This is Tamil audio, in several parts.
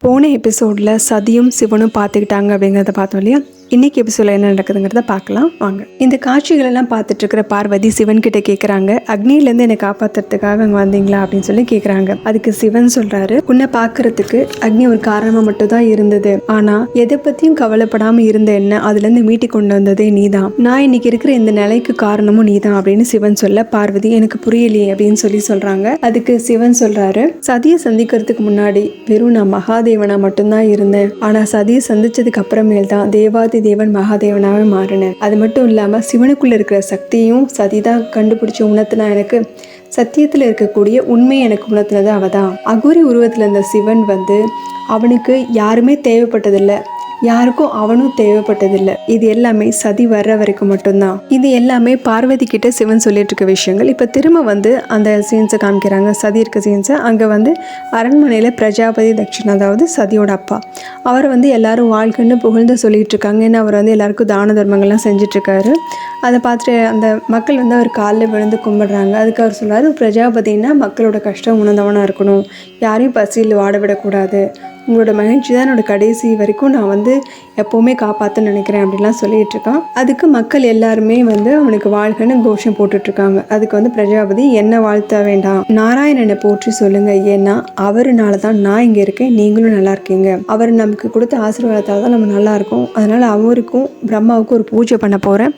போன எபிசோடில் சதியும் சிவனும் பார்த்துக்கிட்டாங்க அப்படிங்கிறத பார்த்தோம் இல்லையா? இன்னைக்கு எபிசோட என்ன நடக்குதுங்கிறத பார்க்கலாம். வாங்க. இந்த காட்சிகளெல்லாம் பார்த்துட்டு இருக்கிற பார்வதி சிவன் கிட்ட கேட்குறாங்க அக்னியிலேருந்து என்னை காப்பாற்றுறதுக்காக அங்கே வந்தீங்களா அப்படின்னு சொல்லி கேட்குறாங்க அதுக்கு சிவன் சொல்கிறாரு உன்னை பார்க்கறதுக்கு அக்னி ஒரு காரணமாக மட்டும் தான் இருந்தது. ஆனால் எதை பற்றியும் கவலைப்படாமல் இருந்த என்ன அதுலேருந்து மீட்டி கொண்டு வந்ததே நீ தான் நான் இன்னைக்கு இருக்கிற இந்த நிலைக்கு காரணமும் நீ தான் அப்படின்னு சிவன் சொல்ல பார்வதி எனக்கு புரியலையே அப்படின்னு சொல்லி சொல்கிறாங்க அதுக்கு சிவன் சொல்கிறாரு சதியை சந்திக்கிறதுக்கு முன்னாடி வெறும் நான் மகாதேவனா மட்டும்தான் இருந்தேன். ஆனா சதியை சந்திச்சதுக்கு அப்புறமேல் தான் தேவாதி தேவன் மகாதேவனாக மாறினேன் அது மட்டும் இல்லாமல் சிவனுக்குள்ளே இருக்கிற சக்தியும் சதி தான் உணர்த்தினா எனக்கு சத்தியத்தில் இருக்கக்கூடிய உண்மை எனக்கு உணர்த்தினது அவள் தான் அகோரி உருவத்தில் இருந்த சிவன் வந்து அவனுக்கு யாருமே தேவைப்பட்டதில்லை. யாருக்கும் அவனும் தேவைப்பட்டதில்லை. இது எல்லாமே சதி வர்ற வரைக்கும் மட்டும்தான். இது எல்லாமே பார்வதி கிட்ட சிவன் சொல்லிட்டு இருக்க விஷயங்கள். இப்போ திரும்ப வந்து அந்த சீன்ஸை காமிக்கிறாங்க. சதி இருக்க சீன்ஸை அங்கே வந்து அரண்மனையில் பிரஜாபதி தட்சிணா அதாவது சதியோட அப்பா அவர் வந்து எல்லாரும் வாழ்க்கைன்னு புகழ்ந்து சொல்லிட்டு இருக்காங்க. ஏன்னா அவர் வந்து எல்லாருக்கும் தான தர்மங்கள்லாம் செஞ்சிட்ருக்காரு அதை பார்த்துட்டு அந்த மக்கள் வந்து அவர் காலில் விழுந்து கும்பிடுறாங்க. அதுக்கு அவர் சொல்றாரு பிரஜாபதினா மக்களோட கஷ்டம் உணர்ந்தவனாக இருக்கணும். யாரையும் பசியில் வாட விடக்கூடாது. உங்களோட மகிழ்ச்சி தான் என்னோட கடைசி வரைக்கும் நான் வந்து எப்போவுமே காப்பாற்ற நினைக்கிறேன் அப்படின்லாம் சொல்லிட்டு இருக்கான். அதுக்கு மக்கள் எல்லாருமே வந்து அவனுக்கு வாழ்கன்னு கோஷம் போட்டுட்ருக்காங்க. அதுக்கு வந்து பிரஜாபதி என்ன வாழ்த்த வேண்டாம்? நாராயணனை போற்றி சொல்லுங்க. ஏன்னா அவருனால தான் நான் இங்கே இருக்கேன். நீங்களும் நல்லா இருக்கீங்க. அவர் நமக்கு கொடுத்த ஆசீர்வாதத்தால் தான் நம்ம நல்லா இருக்கும். அதனால் அவருக்கும் பிரம்மாவுக்கும் ஒரு பூஜை பண்ண போகிறேன்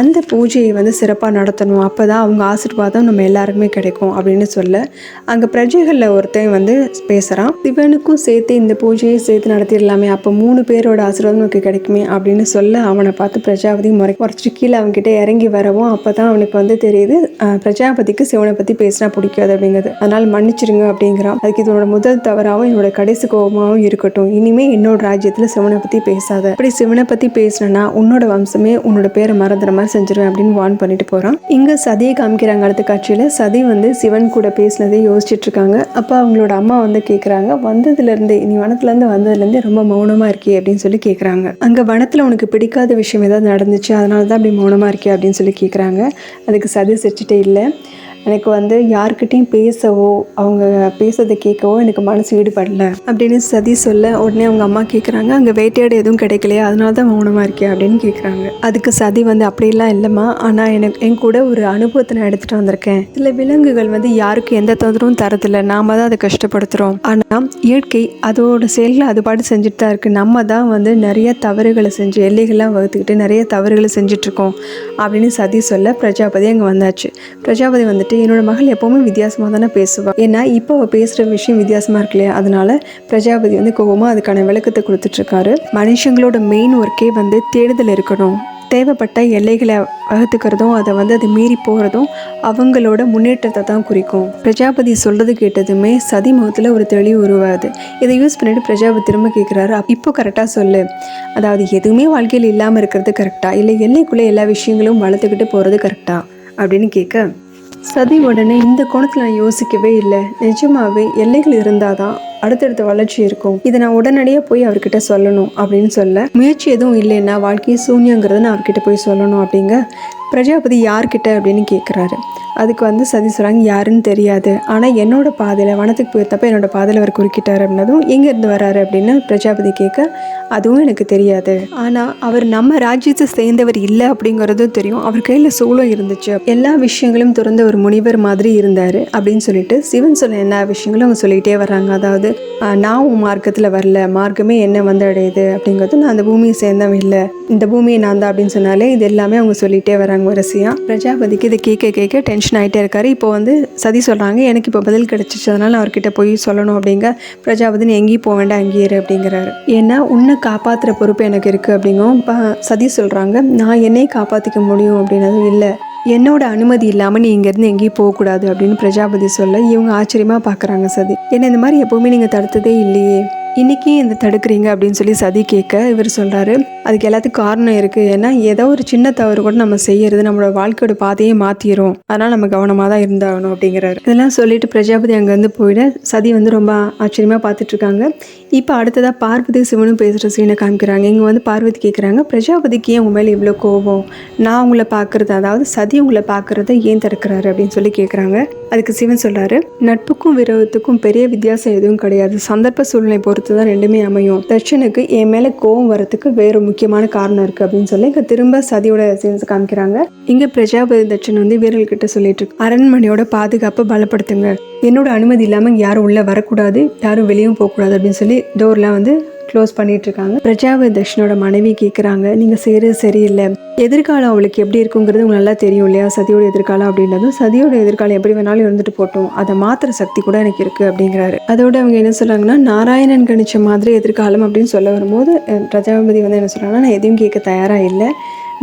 அந்த பூஜையை வந்து சிறப்பாக நடத்தணும். அப்போ தான் அவங்க ஆசீர்வாதம் நம்ம எல்லாருக்குமே கிடைக்கும். அப்படின்னு சொல்ல அங்கே பிரஜைகளில் ஒருத்தன் வந்து பேசுகிறான் சிவனுக்கும் சேர்த்து இந்த இந்த பூஜையை சேர்த்து நடத்திடலாமே. அப்போ மூணு பேரோட ஆசீர்வாதம் நமக்கு கிடைக்குமே அப்படின்னு சொல்ல அவனை பார்த்து பிரஜாபதி முறை குறைச்சி கீழே அவன்கிட்ட இறங்கி வரவும் அப்போ தான் அவனுக்கு வந்து தெரியுது பிரஜாபதிக்கு சிவனை பற்றி பேசினா பிடிக்காது அப்படிங்கிறது. அதனால் மன்னிச்சிருங்க அப்படிங்கிறான். அதுக்கு இதனோட முதல் தவறாகவும் என்னோட கடைசி கோபமாகவும் இருக்கட்டும். இனிமே என்னோட ராஜ்யத்தில் சிவனை பற்றி பேசாத. அப்படி சிவனை பற்றி பேசினா உன்னோட வம்சமே உன்னோட பேரை மறந்துற மாதிரி செஞ்சிருவேன் அப்படின்னு வார்ன் பண்ணிட்டு போகிறான் இங்கே சதியை காமிக்கிறாங்க அடுத்த காட்சியில். சதி வந்து சிவன் கூட பேசினதை யோசிச்சுட்டு இருக்காங்க. அப்போ அவங்களோட அம்மா வந்து கேட்குறாங்க வந்ததுலேருந்து வனத்துலேருந்து வந்ததுலேருந்து ரொம்ப மௌனமாக இருக்கே அப்படின்னு சொல்லி கேட்குறாங்க அங்கே வனத்தில் உனக்கு பிடிக்காத விஷயம் ஏதாவது நடந்துச்சு அதனால தான் அப்படி மௌனமாக இருக்கே அப்படின்னு சொல்லி கேட்குறாங்க அதுக்கு சதி சிரிச்சிட்டே இல்லை. எனக்கு வந்து யார்கிட்டயும் பேசவோ அவங்க பேசுறதை கேட்கவோ எனக்கு மனசு ஈடுபடல அப்படின்னு சதி சொல்ல உடனே அவங்க அம்மா கேட்குறாங்க அங்கே வேட்டையாடு எதுவும் கிடைக்கலையா? அதனால தான் மௌனமாக இருக்கேன் அப்படின்னு கேட்குறாங்க அதுக்கு சதி வந்து அப்படிலாம் இல்லைம்மா. ஆனால் எனக்கு என் கூட ஒரு அனுபவத்தை நான் எடுத்துகிட்டு வந்திருக்கேன். சில விலங்குகள் வந்து யாருக்கும் எந்த தொந்தரவும் தரதில்லை. நாம தான் அதை கஷ்டப்படுத்துகிறோம் ஆனால் இயற்கை அதோட செயல்களை அது பாட்டு செஞ்சுட்டு தான் இருக்குது நம்ம தான் வந்து நிறைய தவறுகளை செஞ்சு எல்லைகள்லாம் வகுத்துக்கிட்டு நிறைய தவறுகளை செஞ்சிட்ருக்கோம் அப்படின்னு சதி சொல்ல பிரஜாபதி அங்கே வந்தாச்சு. பிரஜாபதி வந்துட்டு என்னோட மகள் எப்போவுமே வித்தியாசமாக தானே பேசுவாள் ஏன்னா இப்போ அவள் பேசுகிற விஷயம் வித்தியாசமாக இருக்கு இல்லையா? அதனால பிரஜாபதி வந்து கோபமாக அதுக்கான விளக்கத்தை கொடுத்துட்ருக்காரு. மனுஷங்களோட மெயின் ஒர்க்கே வந்து தேடுதல் இருக்கணும். தேவைப்பட்ட எல்லைகளை வகுத்துக்கிறதும் அதை வந்து அது மீறி போகிறதும் அவங்களோட முன்னேற்றத்தை தான் குறிக்கும். பிரஜாபதி சொல்கிறது கேட்டதுமே சதி முகத்தில் ஒரு தெளிவு உருவாகுது. இதை யூஸ் பண்ணிட்டு பிரஜாபதி திரும்ப கேட்குறாரு இப்போ கரெக்டாக சொல்லு. அதாவது எதுவுமே வாழ்க்கையில் இல்லாமல் இருக்கிறது கரெக்டாக இல்லை எல்லைக்குள்ளே எல்லா விஷயங்களும் வளர்த்துக்கிட்டு போகிறது கரெக்டாக அப்படின்னு கேட்க சதி உடனே இந்த கோணத்தில் நான் யோசிக்கவே இல்லை. நிஜமாவே எல்லைகள் இருந்தால் தான் அடுத்தடுத்த வளர்ச்சி இருக்கும். இதை நான் உடனடியாக போய் அவர்கிட்ட சொல்லணும் அப்படின்னு சொல்ல. முயற்சி எதுவும் இல்லைன்னா வாழ்க்கையை சூன்யங்கிறத நான் அவர்கிட்ட போய் சொல்லணும் அப்படிங்க. பிரஜாபதி யார்கிட்ட அப்படின்னு கேட்குறாரு அதுக்கு வந்து சதி சொல்கிறாங்க யாருன்னு தெரியாது. ஆனால் என்னோடய பாதையில் வனத்துக்கு போயிருந்தப்போ என்னோடய பாதையில் அவர் குறுக்கிட்டார் அப்படின்னதும் எங்கேருந்து வராரு? அப்படின்னு பிரஜாபதி கேட்க அதுவும் எனக்கு தெரியாது. ஆனால் அவர் நம்ம ராஜ்யத்தை சேர்ந்தவர் இல்லை அப்படிங்கிறதும் தெரியும். அவர் கையில் சூளம் இருந்துச்சு. எல்லா விஷயங்களும் திறந்த ஒரு முனிவர் மாதிரி இருந்தார் அப்படின்னு சொல்லிட்டு சிவன் சொன்ன எல்லா விஷயங்களும் அவங்க சொல்லிகிட்டே வர்றாங்க. அதாவது நான் உன் மார்க்கத்தில் வரல. மார்க்கமே என்ன வந்து அடையுது அப்படிங்கிறது நான் அந்த பூமியை சேர்ந்தவன் இல்லை. இந்த பூமியை நான் தான் அப்படின்னு சொன்னாலே இது எல்லாமே அவங்க சொல்லிகிட்டே வராங்க வரிசையாக பிரஜாபதிக்கு இதை கேட்க கேட்க டென்ஷன் ஆகிட்டே இருக்காரு. இப்போ வந்து சதி சொல்கிறாங்க எனக்கு இப்போ பதில் கிடச்சிச்சு. அதனால் அவர்கிட்ட போய் சொல்லணும் அப்படிங்க. பிரஜாபதி நீ எங்கேயும் போக வேண்டாம் அங்கேயிரு அப்படிங்கிறாரு. ஏன்னா உன்னை காப்பாற்றுற பொறுப்பு எனக்கு இருக்குது அப்படிங்கும் இப்போ சதி சொல்கிறாங்க நான் என்னை காப்பாற்றிக்க முடியும் அப்படின்னதும் இல்லை. என்னோட அனுமதி இல்லாமல் நீ இங்கேருந்து எங்கேயும் போகக்கூடாது அப்படின்னு பிரஜாபதி சொல்ல இவங்க ஆச்சரியமாக பார்க்குறாங்க சதி. என்ன இந்த மாதிரி எப்போவுமே நீங்கள் தடுத்ததே இல்லையே. இன்னைக்கு இந்த தடுக்கிறீங்க அப்படின்னு சொல்லி சதி கேட்க இவர் சொல்கிறாரு அதுக்கு எல்லாத்துக்கும் காரணம் இருக்குது ஏன்னா ஏதோ ஒரு சின்ன தவறு கூட நம்ம செய்யறது நம்மளோட வாழ்க்கையோட பாதையே மாற்றிடும் அதனால் நம்ம கவனமாக தான் இருந்தாகணும் அப்படிங்கிறாரு. இதெல்லாம் சொல்லிட்டு பிரஜாபதி அங்கேருந்து போயிட சதி வந்து ரொம்ப ஆச்சரியமாக பார்த்துட்ருக்காங்க இப்போ அடுத்ததாக பார்வதி சிவனும் பேசுகிற சீனை காமிக்கிறாங்க. இங்கே வந்து பார்வதி கேட்குறாங்க பிரஜாபதிக்கு ஏன் உங்க மேலே இவ்வளோ கோபம்? நான் உங்களை பார்க்குறது அதாவது சதி உங்களை பார்க்குறத ஏன் தடுக்கிறாரு அப்படின்னு சொல்லி கேட்குறாங்க அதுக்கு சிவன் சொல்கிறாரு நட்புக்கும் விரோதத்துக்கும் பெரிய வித்தியாசம் எதுவும் கிடையாது. சந்தர்ப்ப சூழ்நிலை பொறுத்து தான் ரெண்டுமே அமையும். தட்சனுக்கு என் மேலே கோவம் வரத்துக்கு வேறு முக்கியமான காரணம் இருக்குது அப்படின்னு சொல்லி இங்கே திரும்ப சதியோட சீன்ஸ் காமிக்கிறாங்க. இங்கே பிரஜாபதி தட்சன் வந்து வீரர்கிட்ட சொல்லிட்டு இருக்கு அரண்மனையோட பாதுகாப்பை பலப்படுத்துங்க. என்னோட அனுமதி இல்லாமல் இங்கே யாரும் உள்ளே வரக்கூடாது யாரும் வெளியும் போகக்கூடாது அப்படின்னு சொல்லி டோர்லாம் வந்து க்ளோஸ் பண்ணிகிட்ருக்காங்க இருக்காங்க. தர்ஷனோட மனைவி கேட்குறாங்க நீங்கள் செய்கிறது சரியில்லை. எதிர்காலம் அவளுக்கு எப்படி இருக்குங்கிறது உங்களுக்கு நல்லா தெரியும் இல்லையா? சதியோட எதிர்காலம் அப்படின்றதும் சதியோட எதிர்காலம் எப்படி வேணாலும் இருந்துட்டு போட்டோம். அதை மாத்திர சக்தி கூட எனக்கு இருக்குது அப்படிங்கிறாரு. அதோட அவங்க என்ன சொல்கிறாங்கன்னா நாராயணன் கணிச்ச மாதிரி எதிர்காலம் அப்படின்னு சொல்ல வரும்போது பிரஜாபதி வந்து என்ன சொல்கிறாங்கன்னா நான் எதையும் கேட்க தயாராக இல்லை.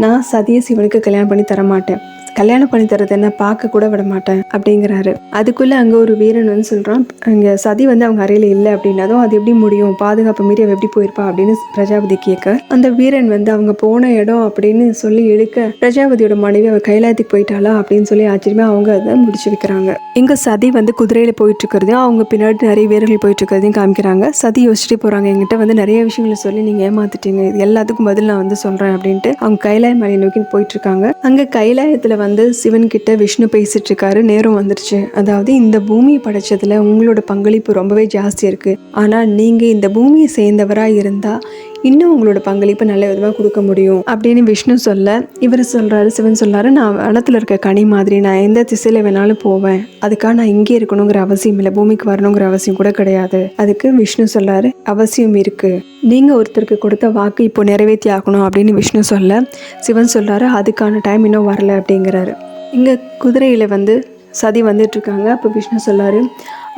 நான் சதிய சிவனுக்கு கல்யாணம் பண்ணி தரமாட்டேன். கல்யாணம் பண்ணி தரது என்ன பார்க்க கூட விட மாட்டேன் அப்படிங்கிறாரு. அதுக்குள்ளே அங்கே ஒரு வீரன் வந்து சொல்கிறான் அங்கே சதி வந்து அவங்க அறையில் இல்லை அப்படின்னதும் அது எப்படி முடியும்? பாதுகாப்பு மீறி அவள் எப்படி போயிருப்பா? அப்படின்னு பிரஜாபதி கேட்க அந்த வீரன் வந்து அவங்க போன இடம் அப்படின்னு சொல்லி இழுக்க பிரஜாபதியோட மனைவி அவ கைலாயத்துக்கு போயிட்டாளா? அப்படின்னு சொல்லி ஆச்சரியமாக அவங்க அதை முடிச்சு வைக்கிறாங்க. இங்கே சதி வந்து குதிரையில் போயிட்டு இருக்கிறதையும் அவங்க பின்னாடி நிறைய வீரர்கள் போயிட்டு இருக்கிறதையும் காமிக்கிறாங்க. சதி யோசிச்சுட்டு போகிறாங்க எங்கிட்ட வந்து நிறைய விஷயங்களை சொல்லி நீங்கள் ஏமாத்திட்டீங்க. இது எல்லாத்துக்கும் பதில் நான் வந்து சொல்கிறேன் அப்படின்ட்டு அவங்க கைலாய மலை நோக்கி போயிட்டு இருக்காங்க அங்கே கைலாயத்தில் வந்து சிவன் சிவன்கிட்ட விஷ்ணு பேசிட்டு இருக்காரு நேரம் வந்துருச்சு. அதாவது இந்த பூமியை படைச்சதுல உங்களோட பங்களிப்பு ரொம்பவே ஜாஸ்தி இருக்கு. ஆனா நீங்க இந்த பூமியை சேர்ந்தவராக இருந்தா இன்னும் உங்களோட பங்களிப்பை நல்ல விதமாக கொடுக்க முடியும் அப்படின்னு விஷ்ணு சொல்ல இவர் சொல்கிறாரு சிவன் சொல்கிறாரு நான் வளத்தில் இருக்க கனி மாதிரி நான் எந்த திசையில் வேணாலும் போவேன். அதுக்காக நான் இங்கே இருக்கணுங்கிற அவசியம் இல்லை பூமிக்கு வரணுங்கிற அவசியம் கூட கிடையாது. அதுக்கு விஷ்ணு சொல்கிறாரு அவசியம் இருக்குது நீங்கள் ஒருத்தருக்கு கொடுத்த வாக்கு இப்போ நிறைவேற்றி ஆகணும் அப்படின்னு விஷ்ணு சொல்ல சிவன் சொல்கிறாரு அதுக்கான டைம் இன்னும் வரல அப்படிங்கிறாரு. இங்கே குதிரையில் வந்து சதி வந்துட்டு இருக்காங்க. அப்போ விஷ்ணு சொல்லாரு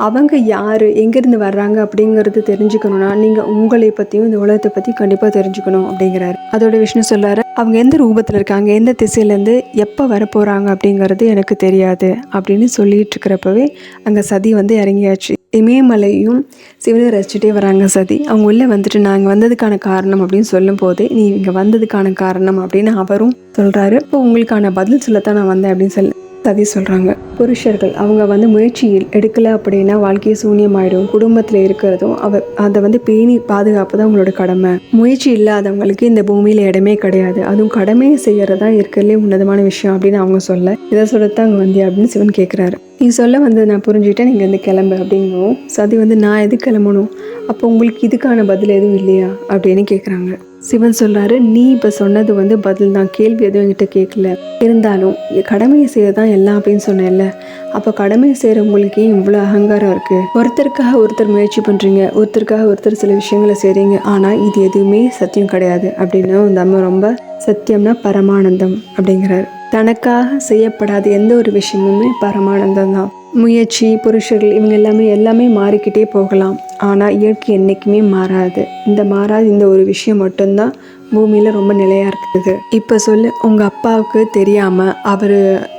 அவங்க யார் எங்கேருந்து வர்றாங்க அப்படிங்கிறது தெரிஞ்சுக்கணும்னா நீங்கள் உங்களை பற்றியும் இந்த உலகத்தை பற்றி கண்டிப்பாக தெரிஞ்சுக்கணும் அப்படிங்கிறாரு. அதோட விஷ்ணு சொல்லாரு அவங்க எந்த ரூபத்தில் இருக்காங்க எந்த திசையிலேருந்து எப்போ வரப்போகிறாங்க அப்படிங்கிறது எனக்கு தெரியாது அப்படின்னு சொல்லிட்டு இருக்கிறப்பவே அங்கே சதி வந்து இறங்கியாச்சு. இமயமலையும் சிவனை ரசிச்சுட்டே வராங்க சதி. அவங்க உள்ளே வந்துட்டு நாங்கள் வந்ததுக்கான காரணம் அப்படின்னு சொல்லும் போதே நீ இங்கே வந்ததுக்கான காரணம் அப்படின்னு அவரும் சொல்கிறாரு இப்போ உங்களுக்கான பதில் சொல்லத்தான் நான் வந்தேன் அப்படின்னு சொல்லி சதி சொல்கிறாங்க புருஷர்கள் அவங்க வந்து முயற்சியில் எடுக்கலை அப்படின்னா வாழ்க்கையை சூன்யமாயிடும். குடும்பத்தில் இருக்கிறதும் அவ அதை வந்து பேணி பாதுகாப்பு தான் உங்களோட கடமை. முயற்சி இல்லாதவங்களுக்கு இந்த பூமியில் இடமே கிடையாது. அதுவும் கடமையை செய்கிறது தான் இருக்கிறதுலே உன்னதமான விஷயம் அப்படின்னு அவங்க சொல்ல இதை சொல்லத்தான் அங்கே வந்தியா அப்படின்னு சிவன் கேட்குறாரு நீ சொல்ல வந்து நான் புரிஞ்சுக்கிட்டேன் நீங்கள் வந்து கிளம்பு அப்படிங்கும் சதி வந்து நான் எது கிளம்பணும்? அப்போ உங்களுக்கு இதுக்கான பதில் எதுவும் இல்லையா? அப்படின்னு கேட்குறாங்க சிவன் சொல்கிறாரு நீ இப்போ சொன்னது வந்து பதில் தான். கேள்வி எதுவும் என்கிட்ட கேட்கல. இருந்தாலும் கடமையை செய்ய தான் எல்லாம் அப்படின்னு சொன்னேன்ல. அப்போ கடமையை செய்கிறவங்களுக்கு ஏன் இவ்வளோ அகங்காரம் இருக்குது ஒருத்தருக்காக ஒருத்தர் முயற்சி பண்ணுறீங்க ஒருத்தருக்காக ஒருத்தர் சில விஷயங்களை செய்கிறீங்க ஆனால் இது எதுவுமே சத்தியம் கிடையாது. அப்படின்னு அந்த அம்மா ரொம்ப சத்தியம்னா பரமானந்தம் அப்படிங்கிறாரு. தனக்காக செய்யப்படாத எந்த ஒரு விஷயமுமே பரமானந்தம் தான். முயற்சி புருஷர்கள் இவங்க எல்லாமே எல்லாமே மாறிக்கிட்டே போகலாம். ஆனால் இயற்கை என்றைக்குமே மாறாது. இந்த மாறாத இந்த ஒரு விஷயம் மட்டும்தான் பூமியில் ரொம்ப நிலையாக இருக்குது. இப்போ சொல்லு உங்கள் அப்பாவுக்கு தெரியாமல் அவர்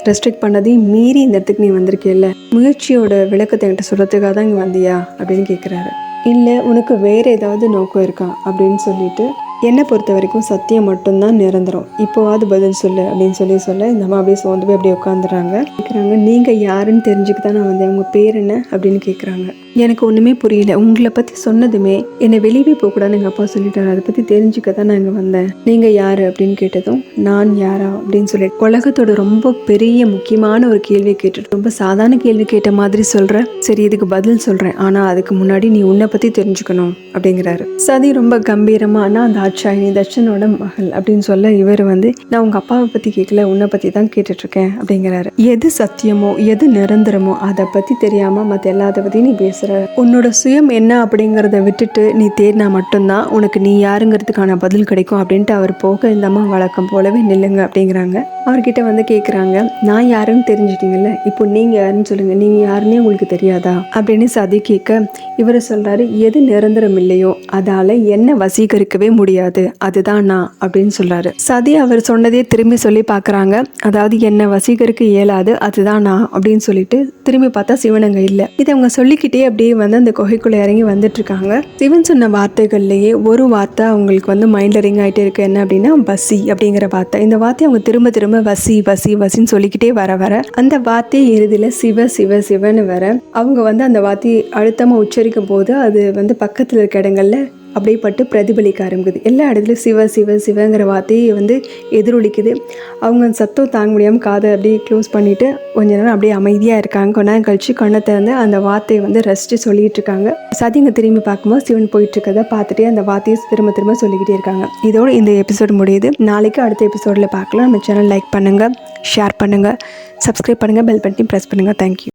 ரெஸ்ட்ரிக்ட் பண்ணதையும் மீறி இந்த இடத்துக்கு நீ வந்திருக்கேல்ல? முயற்சியோட விளக்கத்தை என்கிட்ட சொல்கிறதுக்காக தான் இங்கே வந்தியா? அப்படின்னு கேட்குறாரு இல்லை உனக்கு வேறு ஏதாவது நோக்கம் இருக்கா? அப்படின்னு சொல்லிட்டு என்னை பொறுத்த வரைக்கும் சத்தியம் மட்டும்தான் நிரந்தரம். இப்போவாது பதில் சொல்லு அப்படின்னு சொல்லி சொல்ல இந்த அம்மா அப்படியே சோர்ந்து போய் அப்படியே உட்காந்துறாங்க கேட்குறாங்க நீங்கள் யாருன்னு தெரிஞ்சுக்க தான் நான் வந்தேன் உங்கள் பேர் என்ன? அப்படின்னு கேட்குறாங்க எனக்கு ஒன்றுமே புரியல. உங்களை பற்றி சொன்னதுமே என்னை வெளியே போகக்கூடாதுன்னு எங்கள் அப்பா சொல்லிட்டாரு. அதை பற்றி தெரிஞ்சுக்க தான் நான் இங்கே வந்தேன். நீங்கள் யார் அப்படின்னு கேட்டதும் நான் யாரா அப்படின்னு சொல்லி. உலகத்தோட ரொம்ப பெரிய முக்கியமான ஒரு கேள்வி கேட்டுட்டு ரொம்ப சாதாரண கேள்வி கேட்ட மாதிரி சொல்கிறேன் சரி இதுக்கு பதில் சொல்கிறேன் ஆனால் அதுக்கு முன்னாடி நீ உன்னை பற்றி தெரிஞ்சுக்கணும் அப்படிங்கிறாரு. சதி ரொம்ப கம்பீரமா நான் அந்த ஆட்சாயினி தட்சனோட மகள் அப்படின்னு சொல்ல இவர் வந்து நான் உங்கள் அப்பாவை பற்றி கேட்கல உன்னை பற்றி தான் கேட்டுட்ருக்கேன் அப்படிங்கிறாரு. எது சத்தியமோ எது நிரந்தரமோ அதை பற்றி தெரியாமல் மற்ற எல்லாத்த பற்றியும் நீ பேசுகிற உன்னோட சுயம் என்ன அப்படிங்கிறத விட்டுட்டு நீ தேடினா மட்டும்தான் உனக்கு நீ யாருங்கிறதுக்கான பதில் கிடைக்கும் அப்படின்ட்டு அவர் போக இந்த அம்மா வழக்கம் போலவே நில்லுங்க அப்படிங்கிறாங்க. அவர்கிட்ட வந்து கேட்குறாங்க நான் யாருன்னு தெரிஞ்சிட்டிங்கல்ல? இப்போ நீங்கள் யாருன்னு சொல்லுங்கள் நீங்கள் யாருன்னே உங்களுக்கு தெரியாதா? அப்படின்னு சதி கேட்க இவர் சொல்கிறாரு எது நிரந்தரம் இல்லையோ அதால் என்ன வசீகரிக்கவே முடியாது. அதுதான் நான் அப்படின்னு சொல்கிறாரு சதி அவர் சொன்னதே திரும்பி சொல்லி பார்க்குறாங்க அதாவது என்ன வசீகரிக்க இயலாது அதுதான் நான் அப்படின்னு சொல்லிட்டு திரும்பி பார்த்தா சிவனங்க இல்லை. இதை அவங்க சொல்லிக்கிட்டே அப்படியே வந்து அந்த குகைக்குள்ளே இறங்கி வந்துட்டுருக்காங்க. சிவன் சொன்ன வார்த்தைகள்லேயே ஒரு வார்த்தை அவங்களுக்கு வந்து மைண்டில் ரிங் ஆகிட்டே இருக்குது என்ன அப்படின்னா பசி அப்படிங்கிற வார்த்தை. இந்த வார்த்தையை அவங்க திரும்ப திரும்ப வசி வசி வசின்னு சொல்லிக்கிட்டே வர வர அந்த வார்த்தையை இறுதியில் சிவ சிவ சிவன்னு வர அவங்க வந்து அந்த வார்த்தையை அழுத்தமாக உச்சரிக்கும் போது அது வந்து பக்கத்தில் இருக்க இடங்கள்ல அப்படியே பட்டு பிரதிபலிக்க ஆரம்பிக்குது. எல்லா இடத்துலையும் சிவ சிவ சிவங்கிற வார்த்தையை வந்து எதிரொலிக்குது. அவங்க அந்த சத்தம் தாங்க முடியாமல் காதை அப்படியே க்ளோஸ் பண்ணிவிட்டு கொஞ்ச நேரம் அப்படியே அமைதியாக இருக்காங்க. கொஞ்ச நேரம் கழிச்சு கண்ணை திறந்து அந்த வார்த்தையை வந்து ரசித்து சொல்லிகிட்டு இருக்காங்க. சதிங்க திரும்பி பார்க்கும்போது சிவன் போயிட்டுருக்கதை பார்த்துட்டே அந்த வார்த்தையை திரும்ப திரும்ப சொல்லிக்கிட்டே இருக்காங்க. இதோடு இந்த எபிசோடு முடியுது. நாளைக்கு அடுத்த எபிசோடில் பார்க்கலாம். நம்ம சேனல் லைக் பண்ணுங்கள் ஷேர் பண்ணுங்கள் சப்ஸ்கிரைப் பண்ணுங்கள் பெல் பட்டனையும் ப்ரெஸ் பண்ணுங்கள் தேங்க்யூ